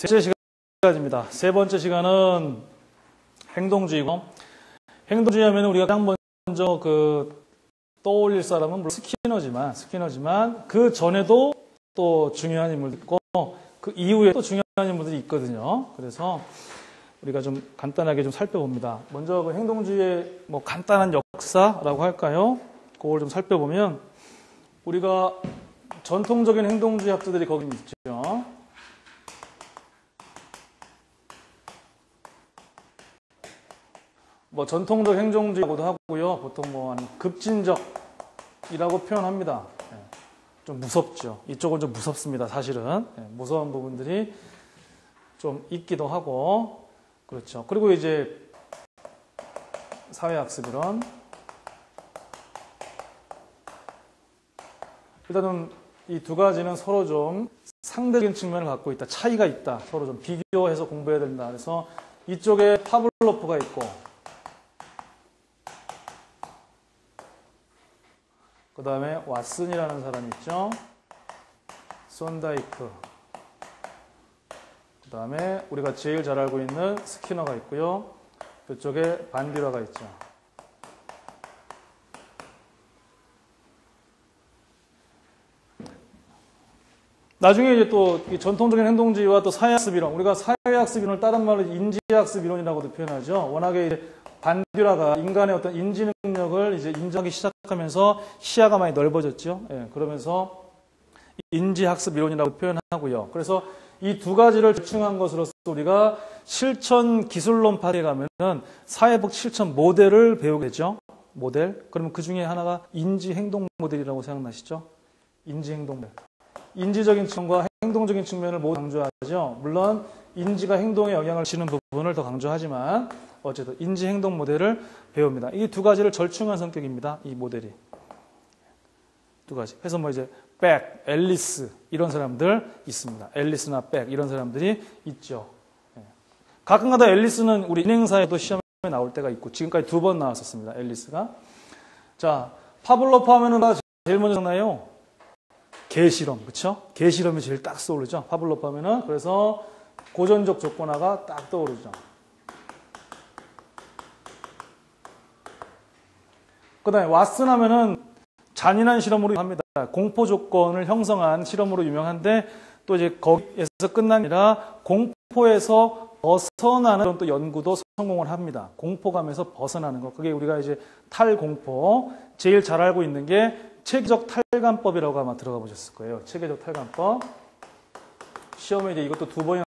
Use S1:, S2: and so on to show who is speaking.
S1: 세 번째 시간입니다. 세 번째 시간은 행동주의고 행동주의 하면 우리가 가장 먼저 그 떠올릴 사람은 물론 스키너지만 스키너지만 그 전에도 또 중요한 인물도 있고 그 이후에 또 중요한 인물들이 있거든요. 그래서 우리가 좀 간단하게 좀 살펴봅니다. 먼저 그 행동주의의 뭐 간단한 역사라고 할까요? 그걸 좀 살펴보면 우리가 전통적인 행동주의 학자들이 거기 있죠. 뭐 전통적 행동주의라고도 하고요. 보통 뭐 급진적이라고 표현합니다. 예, 좀 무섭죠. 이쪽은 좀 무섭습니다. 사실은 예, 무서운 부분들이 좀 있기도 하고 그렇죠. 그리고 이제 사회학습 이론 일단은 이 두 가지는 서로 좀 상대적인 측면을 갖고 있다. 차이가 있다. 서로 좀 비교해서 공부해야 된다. 그래서 이쪽에 파블로프가 있고 그 다음에 왓슨이라는 사람 있죠. 손다이크. 그 다음에 우리가 제일 잘 알고 있는 스키너가 있고요. 이쪽에 반디라가 있죠. 나중에 이제 또 전통적인 행동주의와 또 사회학습 이론, 우리가 사회학습 이론을 다른 말로 인지학습 이론이라고도 표현하죠. 워낙에 이제 반듀라가 인간의 어떤 인지 능력을 이제 인정하기 시작 하면서 시야가 많이 넓어졌죠. 예, 그러면서 인지학습 이론이라고 표현하고요. 그래서 이 두 가지를 절충한 것으로서 우리가 실천 기술론 파트에 가면은 사회복 실천 모델을 배우게 되죠. 모델. 그러면 그 중에 하나가 인지 행동 모델이라고 생각나시죠? 인지 행동 모델. 인지적인 측면과 행동적인 측면을 모두 강조하죠. 물론 인지가 행동에 영향을 주는 부분을 더 강조하지만 어쨌든 인지 행동 모델을 배웁니다. 이 두 가지를 절충한 성격입니다. 이 모델이. 두 가지. 그래서 뭐 이제 백, 앨리스 이런 사람들 있습니다. 앨리스나 백 이런 사람들이 있죠. 예. 가끔가다 앨리스는 우리 인행사에도 시험에 나올 때가 있고 지금까지 두 번 나왔었습니다. 앨리스가. 자, 파블로프 하면은 제일 먼저 생각나요? 개실험, 그쵸? 개실험이 제일 딱 떠오르죠? 파블로프 하면은. 그래서 고전적 조건화가 딱 떠오르죠. 그 다음에 왓슨 하면은 잔인한 실험으로 합니다. 공포 조건을 형성한 실험으로 유명한데 또 이제 거기에서 끝난 아니라 공포에서 벗어나는 또 연구도 성공을 합니다. 공포감에서 벗어나는 것. 그게 우리가 이제 탈공포. 제일 잘 알고 있는 게 체계적 탈감법이라고 아마 들어가 보셨을 거예요. 체계적 탈감법. 시험에 이제 이것도 두 번이나